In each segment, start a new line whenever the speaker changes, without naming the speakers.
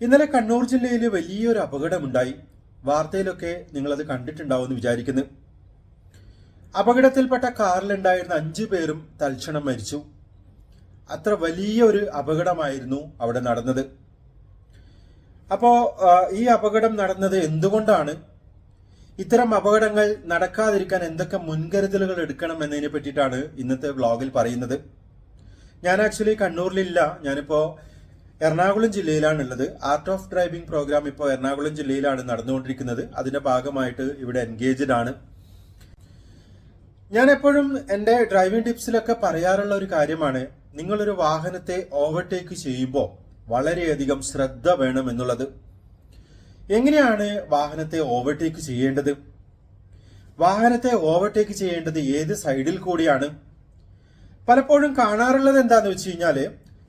ഇന്നലെ കണ്ണൂർ ജില്ലയിൽ വലിയൊരു അപകടമുണ്ടായി. വാർത്തയിലൊക്കെ നിങ്ങളത് കണ്ടിട്ടുണ്ടാവുമെന്ന് വിചാരിക്കുന്നു. അപകടത്തിൽപ്പെട്ട കാറിലുണ്ടായിരുന്ന അഞ്ചു പേരും തൽക്ഷണം മരിച്ചു. അത്ര വലിയ ഒരു അപകടമായിരുന്നു അവിടെ നടന്നത്. അപ്പോ ഈ അപകടം നടന്നത് എന്തുകൊണ്ടാണ്? ഇത്തരം അപകടങ്ങൾ നടക്കാതിരിക്കാൻ എന്തൊക്കെ മുൻകരുതലുകൾ എടുക്കണം എന്നതിനെ പറ്റിയിട്ടാണ് ഇന്നത്തെ വ്ളോഗിൽ പറയുന്നത്. ഞാൻ ആക്ച്വലി കണ്ണൂരിലില്ല. ഞാനിപ്പോ എറണാകുളം ജില്ലയിലാണ് ഉള്ളത് ആർട്ട് ഓഫ് ഡ്രൈവിംഗ് പ്രോഗ്രാം ഇപ്പോൾ എറണാകുളം ജില്ലയിലാണ് നടന്നുകൊണ്ടിരിക്കുന്നത്. അതിന്റെ ഭാഗമായിട്ട് ഇവിടെ എൻഗേജ്ഡ് ആണ്. ഞാൻ എപ്പോഴും എന്റെ ഡ്രൈവിംഗ് ടിപ്സിലൊക്കെ പറയാറുള്ള ഒരു കാര്യമാണ്. നിങ്ങളൊരു വാഹനത്തെ ഓവർടേക്ക് ചെയ്യുമ്പോൾ വളരെയധികം ശ്രദ്ധ വേണം എന്നുള്ളത്. എങ്ങനെയാണ് വാഹനത്തെ ഓവർടേക്ക് ചെയ്യേണ്ടത്? വാഹനത്തെ ഓവർടേക്ക് ചെയ്യേണ്ടത് ഏത് സൈഡിൽ കൂടിയാണ്? പലപ്പോഴും കാണാറുള്ളത് എന്താന്ന് വെച്ച് കഴിഞ്ഞാൽ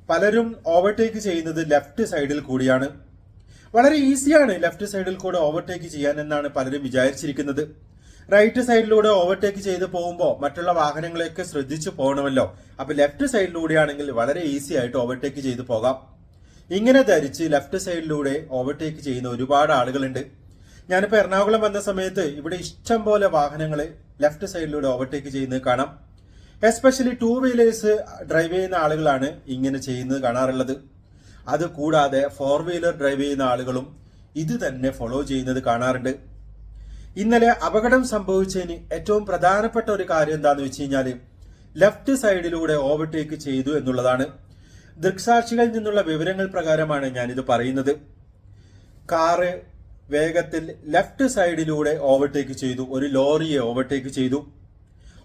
പലരും ഓവർടേക്ക് ചെയ്യുന്നത് ലെഫ്റ്റ് സൈഡിൽ കൂടിയാണ്. വളരെ ഈസിയാണ് ലെഫ്റ്റ് സൈഡിൽ കൂടെ ഓവർടേക്ക് ചെയ്യാൻ എന്നാണ് പലരും വിചാരിച്ചിരിക്കുന്നത്. റൈറ്റ് സൈഡിലൂടെ ഓവർടേക്ക് ചെയ്ത് പോകുമ്പോൾ മറ്റുള്ള വാഹനങ്ങളെയൊക്കെ ശ്രദ്ധിച്ചു പോകണമല്ലോ. അപ്പൊ ലെഫ്റ്റ് സൈഡിലൂടെയാണെങ്കിൽ വളരെ ഈസി ആയിട്ട് ഓവർടേക്ക് ചെയ്ത് പോകാം. ഇങ്ങനെ ധരിച്ച് ലെഫ്റ്റ് സൈഡിലൂടെ ഓവർടേക്ക് ചെയ്യുന്ന ഒരുപാട് ആളുകളുണ്ട്. ഞാനിപ്പോൾ എറണാകുളം വന്ന സമയത്ത് ഇവിടെ ഇഷ്ടം പോലെ വാഹനങ്ങൾ ലെഫ്റ്റ് സൈഡിലൂടെ ഓവർടേക്ക് ചെയ്യുന്നത് കാണാം. എസ്പെഷ്യലി ടൂ വീലേഴ്സ് ഡ്രൈവ് ചെയ്യുന്ന ആളുകളാണ് ഇങ്ങനെ ചെയ്യുന്നത് കാണാറുള്ളത്. അത് കൂടാതെ ഫോർ വീലർ ഡ്രൈവ് ചെയ്യുന്ന ആളുകളും ഇത് തന്നെ ഫോളോ ചെയ്യുന്നത് കാണാറുണ്ട്. ഇന്നലെ അപകടം സംഭവിച്ചതിന് ഏറ്റവും പ്രധാനപ്പെട്ട ഒരു കാര്യം എന്താണെന്ന് വെച്ച് കഴിഞ്ഞാൽ ലെഫ്റ്റ് സൈഡിലൂടെ ഓവർടേക്ക് ചെയ്തു എന്നുള്ളതാണ്. ദൃക്സാക്ഷികളിൽ നിന്നുള്ള വിവരങ്ങൾ പ്രകാരമാണ് ഞാനിത് പറയുന്നത്. കാറ് വേഗത്തിൽ ലെഫ്റ്റ് സൈഡിലൂടെ ഓവർടേക്ക് ചെയ്തു. ഒരു ലോറിയെ ഓവർടേക്ക് ചെയ്തു.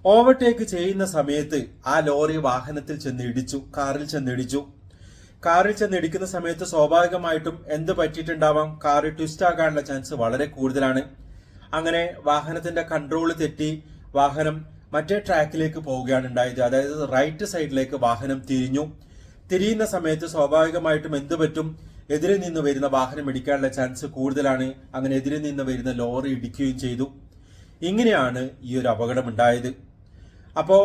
ഓവർടേക്ക് ചെയ്യുന്ന സമയത്ത് ആ ലോറി വാഹനത്തിൽ ചെന്ന് ഇടിച്ചു കാറിൽ ചെന്ന് ഇടിച്ചു. കാറിൽ ചെന്ന് ഇടിക്കുന്ന സമയത്ത് സ്വാഭാവികമായിട്ടും എന്ത് പറ്റിയിട്ടുണ്ടാവാം? കാറ് ട്വിസ്റ്റ് ആകാനുള്ള ചാൻസ് വളരെ കൂടുതലാണ്. അങ്ങനെ വാഹനത്തിന്റെ കൺട്രോൾ തെറ്റി വാഹനം മറ്റേ ട്രാക്കിലേക്ക് പോവുകയാണ് ഉണ്ടായത്. അതായത് റൈറ്റ് സൈഡിലേക്ക് വാഹനം തിരിഞ്ഞു. തിരിയുന്ന സമയത്ത് സ്വാഭാവികമായിട്ടും എന്ത് പറ്റും? എതിരെ നിന്ന് വരുന്ന വാഹനം ഇടിക്കാനുള്ള ചാൻസ് കൂടുതലാണ്. അങ്ങനെ എതിരെ നിന്ന് വരുന്ന ലോറി ഇടിക്കുകയും ചെയ്തു. ഇങ്ങനെയാണ് ഈ ഒരു അപകടം ഉണ്ടായത്. അപ്പോ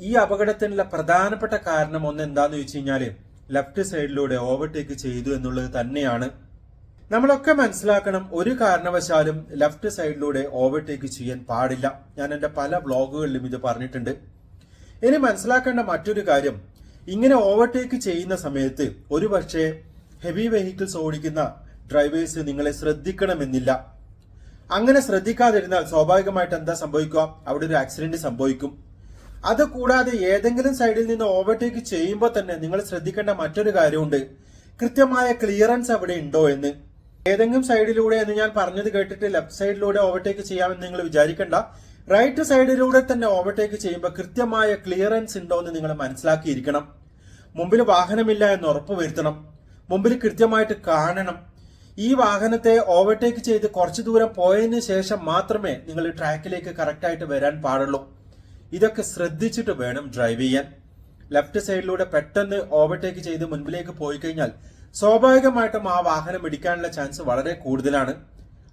ഈ അപകടത്തിനുള്ള പ്രധാനപ്പെട്ട കാരണം ഒന്ന് എന്താന്ന് വെച്ച് കഴിഞ്ഞാൽ ലെഫ്റ്റ് സൈഡിലൂടെ ഓവർടേക്ക് ചെയ്തു എന്നുള്ളത് തന്നെയാണ്. നമ്മളൊക്കെ മനസ്സിലാക്കണം ഒരു കാരണവശാലും ലെഫ്റ്റ് സൈഡിലൂടെ ഓവർടേക്ക് ചെയ്യാൻ പാടില്ല. ഞാൻ എന്റെ പല വ്ളോഗുകളിലും ഇത് പറഞ്ഞിട്ടുണ്ട്. ഇനി മനസ്സിലാക്കേണ്ട മറ്റൊരു കാര്യം ഇങ്ങനെ ഓവർടേക്ക് ചെയ്യുന്ന സമയത്ത് ഒരുപക്ഷെ ഹെവി വെഹിക്കിൾസ് ഓടിക്കുന്ന ഡ്രൈവേഴ്സ് നിങ്ങളെ ശ്രദ്ധിക്കണമെന്നില്ല. അങ്ങനെ ശ്രദ്ധിക്കാതിരുന്നാൽ സ്വാഭാവികമായിട്ട് എന്താ സംഭവിക്കുക? അവിടെ ഒരു ആക്സിഡന്റ് സംഭവിക്കും. അത് കൂടാതെ ഏതെങ്കിലും സൈഡിൽ നിന്ന് ഓവർടേക്ക് ചെയ്യുമ്പോൾ തന്നെ നിങ്ങൾ ശ്രദ്ധിക്കേണ്ട മറ്റൊരു കാര്യമുണ്ട്. കൃത്യമായ ക്ലിയറൻസ് അവിടെ ഉണ്ടോ എന്ന്. ഏതെങ്കിലും സൈഡിലൂടെ എന്ന് ഞാൻ പറഞ്ഞത് കേട്ടിട്ട് ലെഫ്റ്റ് സൈഡിലൂടെ ഓവർടേക്ക് ചെയ്യാമെന്ന് നിങ്ങൾ വിചാരിക്കണ്ട. റൈറ്റ് സൈഡിലൂടെ തന്നെ ഓവർടേക്ക് ചെയ്യുമ്പോൾ കൃത്യമായ ക്ലിയറൻസ് ഉണ്ടോ എന്ന് നിങ്ങൾ മനസ്സിലാക്കിയിരിക്കണം. മുമ്പിൽ വാഹനമില്ല എന്ന് ഉറപ്പ് വരുത്തണം. മുമ്പിൽ കൃത്യമായിട്ട് കാണണം. ഈ വാഹനത്തെ ഓവർടേക്ക് ചെയ്ത് കുറച്ചു ദൂരം പോയതിനു ശേഷം മാത്രമേ നിങ്ങൾ ട്രാക്കിലേക്ക് കറക്റ്റായിട്ട് വരാൻ പാടുള്ളൂ. ഇതൊക്കെ ശ്രദ്ധിച്ചിട്ട് വേണം ഡ്രൈവ് ചെയ്യാൻ. ലെഫ്റ്റ് സൈഡിലൂടെ പെട്ടെന്ന് ഓവർടേക്ക് ചെയ്ത് മുൻപിലേക്ക് പോയി കഴിഞ്ഞാൽ സ്വാഭാവികമായിട്ടും ആ വാഹനം ഇടിക്കാനുള്ള ചാൻസ് വളരെ കൂടുതലാണ്.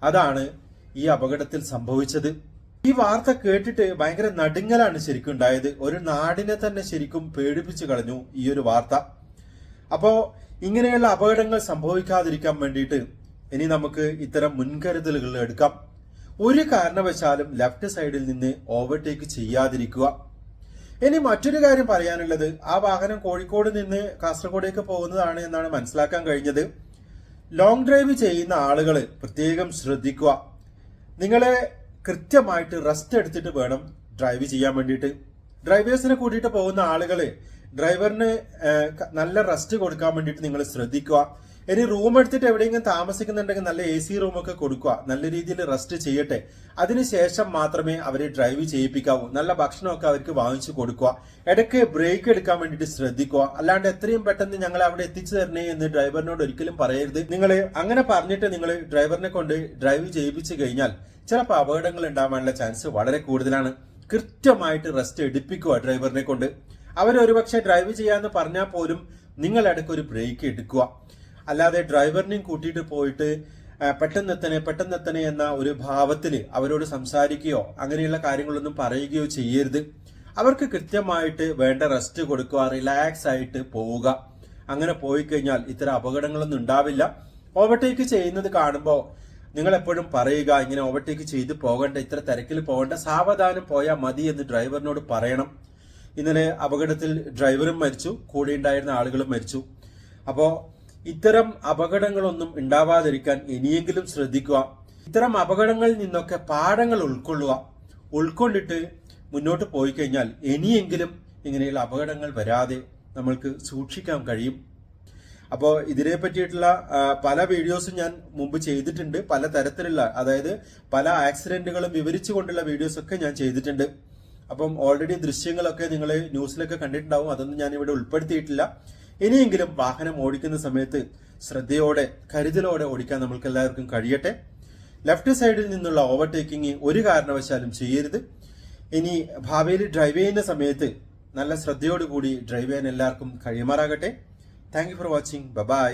അതാണ് ഈ അപകടത്തിൽ സംഭവിച്ചത്. ഈ വാർത്ത കേട്ടിട്ട് ഭയങ്കര നടുങ്ങലാണ് ശരിക്കും ഉണ്ടായത്. ഒരു നാടിനെ തന്നെ ശരിക്കും പേടിപ്പിച്ചു കളഞ്ഞു ഈ ഒരു വാർത്ത. അപ്പോ ഇങ്ങനെയുള്ള അപകടങ്ങൾ സംഭവിക്കാതിരിക്കാൻ വേണ്ടിയിട്ട് ഇനി നമുക്ക് ഇത്തരം മുൻകരുതലുകൾ എടുക്കാം. ഒരു കാരണവശാലും ലെഫ്റ്റ് സൈഡിൽ നിന്ന് ഓവർടേക്ക് ചെയ്യാതിരിക്കുക. ഇനി മറ്റൊരു കാര്യം പറയാനുള്ളത് ആ വാഹനം കോഴിക്കോട് നിന്ന് കാസർഗോഡേക്ക് പോകുന്നതാണ് എന്നാണ് മനസ്സിലാക്കാൻ കഴിഞ്ഞത്. ലോങ് ഡ്രൈവ് ചെയ്യുന്ന ആളുകൾ പ്രത്യേകം ശ്രദ്ധിക്കുക. നിങ്ങളെ കൃത്യമായിട്ട് റെസ്റ്റ് എടുത്തിട്ട് വേണം ഡ്രൈവ് ചെയ്യാൻ വേണ്ടിയിട്ട്. ഡ്രൈവേഴ്സിനെ കൂട്ടിയിട്ട് പോകുന്ന ആളുകൾ ഡ്രൈവറിന് നല്ല റെസ്റ്റ് കൊടുക്കാൻ വേണ്ടിയിട്ട് നിങ്ങൾ ശ്രദ്ധിക്കുക. ഇനി റൂം എടുത്തിട്ട് എവിടെയെങ്കിലും താമസിക്കുന്നുണ്ടെങ്കിൽ നല്ല എ സി റൂമൊക്കെ കൊടുക്കുക. നല്ല രീതിയിൽ റെസ്റ്റ് ചെയ്യട്ടെ. അതിനുശേഷം മാത്രമേ അവരെ ഡ്രൈവ് ചെയ്യിപ്പിക്കാവൂ. നല്ല ഭക്ഷണമൊക്കെ അവർക്ക് വാങ്ങിച്ചു കൊടുക്കുക. ഇടയ്ക്ക് ബ്രേക്ക് എടുക്കാൻ വേണ്ടിയിട്ട് ശ്രദ്ധിക്കുക. അല്ലാണ്ട് എത്രയും പെട്ടെന്ന് ഞങ്ങൾ അവിടെ എത്തിച്ചു തരണേ എന്ന് ഡ്രൈവറിനോട് ഒരിക്കലും പറയരുത്. നിങ്ങൾ അങ്ങനെ പറഞ്ഞിട്ട് നിങ്ങൾ ഡ്രൈവറിനെ കൊണ്ട് ഡ്രൈവ് ചെയ്യിപ്പിച്ചു കഴിഞ്ഞാൽ ചിലപ്പോൾ അപകടങ്ങൾ ഉണ്ടാവാനുള്ള ചാൻസ് വളരെ കൂടുതലാണ്. കൃത്യമായിട്ട് റെസ്റ്റ് എടുപ്പിക്കുക ഡ്രൈവറിനെ കൊണ്ട്. അവരൊരുപക്ഷെ ഡ്രൈവ് ചെയ്യാന്ന് പറഞ്ഞാൽ പോലും നിങ്ങൾ ഇടയ്ക്ക് ഒരു ബ്രേക്ക് എടുക്കുക. അല്ലാതെ ഡ്രൈവറിനെയും കൂട്ടിയിട്ട് പോയിട്ട് ആ, പെട്ടെന്ന് എത്തനെ പെട്ടെന്ന് എത്തനെ എന്ന ഒരു ഭാവത്തിൽ അവരോട് സംസാരിക്കുകയോ അങ്ങനെയുള്ള കാര്യങ്ങളൊന്നും പറയുകയോ ചെയ്യരുത്. അവർക്ക് കൃത്യമായിട്ട് വേണ്ട റെസ്റ്റ് കൊടുക്കുക റിലാക്സ് ആയിട്ട് പോവുക. അങ്ങനെ പോയി കഴിഞ്ഞാൽ ഇത്തരം അപകടങ്ങളൊന്നും ഉണ്ടാവില്ല. ഓവർടേക്ക് ചെയ്യുന്നത് കാണുമ്പോൾ നിങ്ങൾ എപ്പോഴും പറയുക ഇങ്ങനെ ഓവർടേക്ക് ചെയ്ത് പോകേണ്ട ഇത്ര തിരക്കിൽ പോകേണ്ട സാവധാനം പോയാൽ മതി എന്ന് ഡ്രൈവറിനോട് പറയണം. ഇന്നലെ അപകടത്തിൽ ഡ്രൈവറും മരിച്ചു കൂടെ ഉണ്ടായിരുന്ന ആളുകളും മരിച്ചു. അപ്പോൾ ഇത്തരം അപകടങ്ങളൊന്നും ഉണ്ടാവാതിരിക്കാൻ ഇനിയെങ്കിലും ശ്രദ്ധിക്കുക. ഇത്തരം അപകടങ്ങളിൽ നിന്നൊക്കെ പാഠങ്ങൾ ഉൾക്കൊള്ളുക. ഉൾക്കൊണ്ടിട്ട് മുന്നോട്ട് പോയി കഴിഞ്ഞാൽ ഇനിയെങ്കിലും ഇങ്ങനെയുള്ള അപകടങ്ങൾ വരാതെ നമ്മൾക്ക് സൂക്ഷിക്കാൻ കഴിയും. അപ്പോൾ ഇതിനെ പറ്റിയിട്ടുള്ള പല വീഡിയോസും ഞാൻ മുമ്പ് ചെയ്തിട്ടുണ്ട്. പല തരത്തിലുള്ള അതായത് പല ആക്സിഡന്റുകളും വിവരിച്ചുകൊണ്ടുള്ള വീഡിയോസ് ഒക്കെ ഞാൻ ചെയ്തിട്ടുണ്ട്. അപ്പം ഓൾറെഡി ദൃശ്യങ്ങളൊക്കെ നിങ്ങൾ ന്യൂസിലൊക്കെ കണ്ടിട്ടുണ്ടാവും. അതൊന്നും ഞാൻ ഇവിടെ ഉൾപ്പെടുത്തിയിട്ടില്ല. ഇനിയെങ്കിലും വാഹനം ഓടിക്കുന്ന സമയത്ത് ശ്രദ്ധയോടെ കരുതലോടെ ഓടിക്കാൻ നമ്മൾക്ക് എല്ലാവർക്കും കഴിയട്ടെ. ലെഫ്റ്റ് സൈഡിൽ നിന്നുള്ള ഓവർടേക്കിംഗ് ഒരു കാരണവശാലും ചെയ്യരുത്. ഇനി ഭാവിയിൽ ഡ്രൈവ് ചെയ്യുന്ന സമയത്ത് നല്ല ശ്രദ്ധയോടുകൂടി ഡ്രൈവ് ചെയ്യാൻ എല്ലാവർക്കും കഴിയുമാറാകട്ടെ. Thank you for watching bye